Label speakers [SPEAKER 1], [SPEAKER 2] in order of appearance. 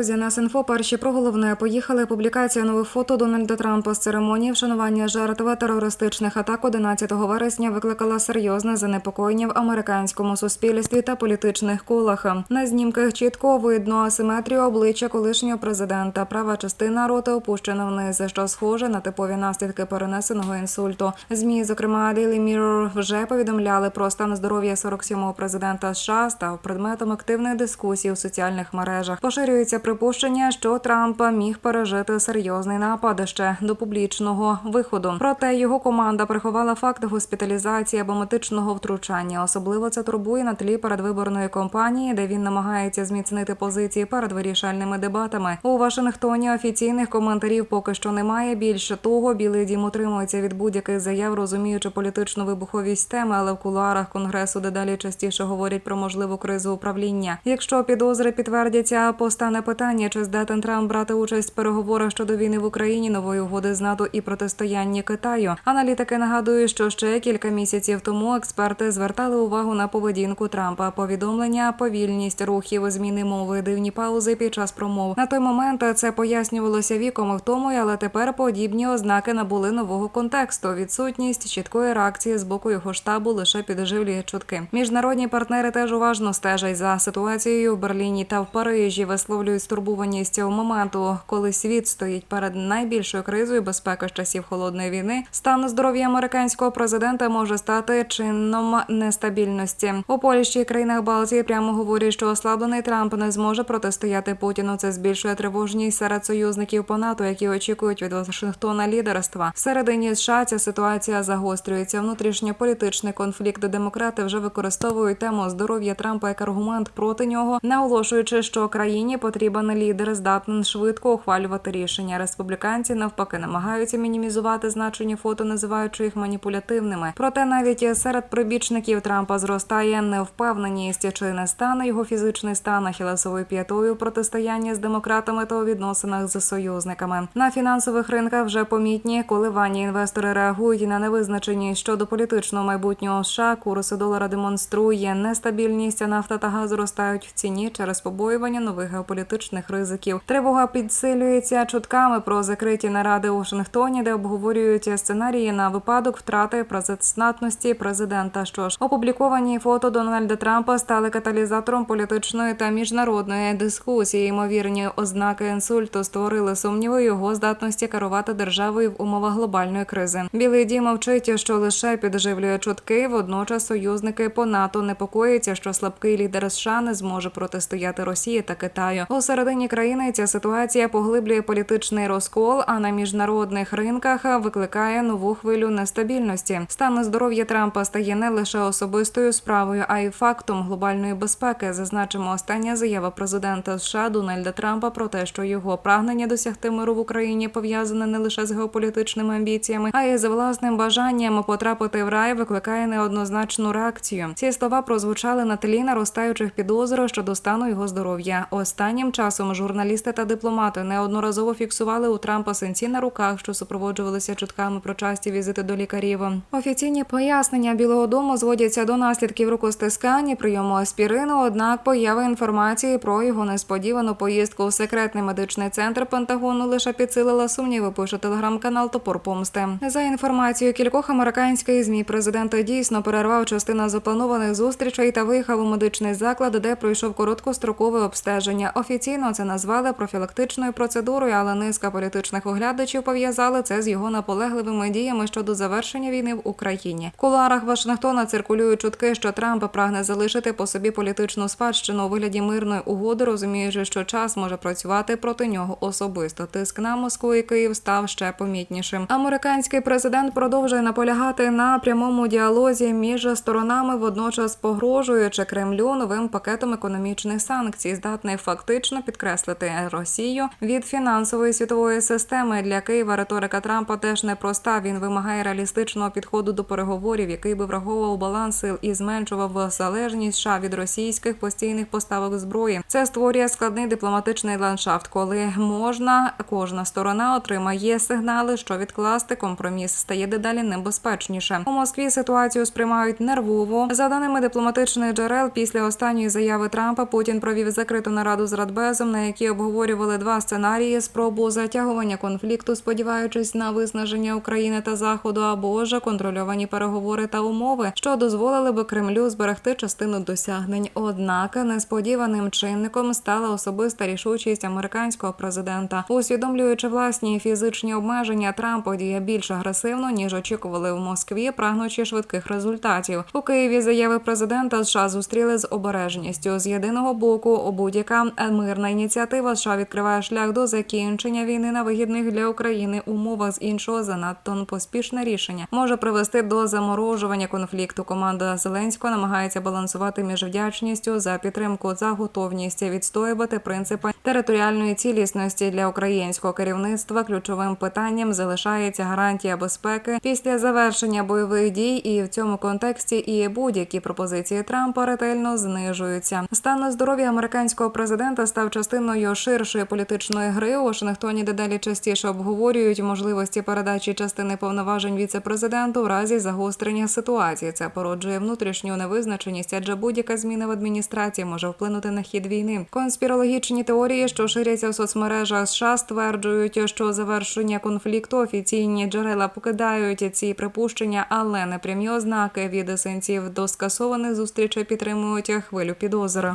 [SPEAKER 1] Друзі, на Синфо перші про головне поїхали. Публікація нових фото Дональда Трампа з церемонії вшанування жертви терористичних атак 11 вересня викликала серйозне занепокоєння в американському суспільстві та політичних колах. На знімках чітко видно асиметрію обличчя колишнього президента. Права частина роти опущена вниз, що схоже на типові наслідки перенесеного інсульту. Змі, зокрема Daily Mirror, вже повідомляли про стан здоров'я 47-го президента США, став предметом активних дискусій у соціальних мережах. Поширюється припущення, що Трамп міг пережити серйозний напад ще до публічного виходу. Проте його команда приховала факт госпіталізації або медичного втручання. Особливо це турбує на тлі передвиборної кампанії, де він намагається зміцнити позиції перед вирішальними дебатами. У Вашингтоні офіційних коментарів поки що немає. Більше того, білий дім утримується від будь-яких заяв, розуміючи політичну вибуховість теми, але в кулуарах конгресу дедалі частіше говорять про можливу кризу управління. Якщо підозри підтвердяться, постане питання, чи здатен Трамп брати участь в переговорах щодо війни в Україні, нової угоди з НАТО і протистояння Китаю. Аналітики нагадують, що ще кілька місяців тому експерти звертали увагу на поведінку Трампа, повідомлення, повільність рухів, зміни мови, дивні паузи під час промов. На той момент це пояснювалося віком і втомою, але тепер подібні ознаки набули нового контексту. Відсутність чіткої реакції з боку його штабу лише підживлює чутки. Міжнародні партнери теж уважно стежать за ситуацією в Берліні та в Парижі. Висловлюють стурбованість цього моменту, коли світ стоїть перед найбільшою кризою безпеки з часів холодної війни. Стан здоров'я американського президента може стати чином нестабільності. У Польщі і країнах Балтії прямо говорять, що ослаблений Трамп не зможе протистояти Путіну. Це збільшує тривожність серед союзників по НАТО, які очікують від Вашингтона лідерства. Всередині США ця ситуація загострюється. Внутрішньополітичний конфлікт. Демократи вже використовують тему здоров'я Трампа як аргумент проти нього, наголошуючи, що країні потрібен лідер, здатний швидко ухвалювати рішення. Республіканці навпаки намагаються мінімізувати значення фото, називаючи їх маніпулятивними. Проте навіть серед прибічників Трампа зростає невпевненість, чи не стане його фізичний стан ахілесовою п'ятою протистояння з демократами та у відносинах з союзниками. На фінансових ринках вже помітні коливання. Інвестори реагують на невизначеність щодо політичного майбутнього США. Курс долара демонструє нестабільність. Нафта та газ зростають в ціні через побоювання нових геополітичних ризиків. Тривога підсилюється чутками про закриті наради у Вашингтоні, де обговорюють сценарії на випадок втрати працездатності президента. Що ж, опубліковані фото Дональда Трампа стали каталізатором політичної та міжнародної дискусії. Ймовірні ознаки інсульту створили сумніви його здатності керувати державою в умовах глобальної кризи. Білий дім мовчить, що лише підживлює чутки. Водночас союзники по НАТО непокоїться, що слабкий лідер США не зможе протистояти Росії та Китаю. У середині країни ця ситуація поглиблює політичний розкол, а на міжнародних ринках викликає нову хвилю нестабільності. Стан здоров'я Трампа стає не лише особистою справою, а й фактом глобальної безпеки. Зазначимо остання заява президента США Дональда Трампа про те, що його прагнення досягти миру в Україні пов'язане не лише з геополітичними амбіціями, а й з власним бажанням потрапити в рай, викликає неоднозначну реакцію. Ці слова прозвучали на тлі наростаючих підозр щодо стану його здоров'я. Останнім часом журналісти та дипломати неодноразово фіксували у Трампа синці на руках, що супроводжувалися чутками про часті візити до лікарів. Офіційні пояснення Білого Дому зводяться до наслідків рукостискання, прийому аспірину. Однак поява інформації про його несподівану поїздку у секретний медичний центр Пентагону лише підсилила сумніви. Пише телеграм-канал Топор Помсти. За інформацією кількох американських змі, президент дійсно перервав частину запланованих зустрічей та виїхав у медичний заклад, де пройшов короткострокове обстеження. Офіційно це назвали профілактичною процедурою, але низка політичних оглядачів пов'язали це з його наполегливими діями щодо завершення війни в Україні. В кулуарах Вашингтона циркулюють чутки, що Трамп прагне залишити по собі політичну спадщину у вигляді мирної угоди, розуміючи, що час може працювати проти нього особисто. Тиск на Москву і Київ став ще помітнішим. Американський президент продовжує наполягати на прямому діалозі між сторонами, водночас погрожуючи Кремлю новим пакетом економічних санкцій, здатний фактично підкреслити Росію від фінансової світової системи. Для Києва риторика Трампа теж непроста. Він вимагає реалістичного підходу до переговорів, який би враховував баланс сил і зменшував залежність США від російських постійних поставок зброї. Це створює складний дипломатичний ландшафт, коли можна кожна сторона отримає сигнали, що відкласти компроміс стає дедалі небезпечніше. У Москві ситуацію сприймають нервово. За даними дипломатичних джерел, після останньої заяви Трампа Путін провів закриту нараду з Радбезом радбезом, на якій обговорювали два сценарії: спробу затягування конфлікту, сподіваючись на виснаження України та Заходу, або ж контрольовані переговори та умови, що дозволили би Кремлю зберегти частину досягнень. Однак несподіваним чинником стала особиста рішучість американського президента, усвідомлюючи власні фізичні обмеження, Трамп діє більш агресивно ніж очікували в Москві, прагнучи швидких результатів. У Києві заяви президента США зустріли з обережністю. З єдиного боку, У будь-яка мирна ініціатива США відкриває шлях до закінчення війни на вигідних для України умовах. З іншого занадто поспішне рішення може привести до заморожування конфлікту. Команда Зеленського намагається балансувати між вдячністю за підтримку за готовність відстоювати принципи територіальної цілісності для українського керівництва. Ключовим питанням залишається гарантія безпеки після завершення бойових дій, і в цьому контексті і будь-які пропозиції Трампа ретельно знижуються. Стан здоров'я американського президента став частиною ширшої політичної гри. У Вашингтоні дедалі частіше обговорюють можливості передачі частини повноважень віце-президенту в разі загострення ситуації. Це породжує внутрішню невизначеність, адже будь-яка зміна в адміністрації може вплинути на хід війни. Конспірологічні теорії, що ширяться в соцмережах США, стверджують, що завершення конфлікту офіційні джерела покидають ці припущення, але непрямі ознаки від сенсів до скасованих зустрічей підтримують хвилю підозри.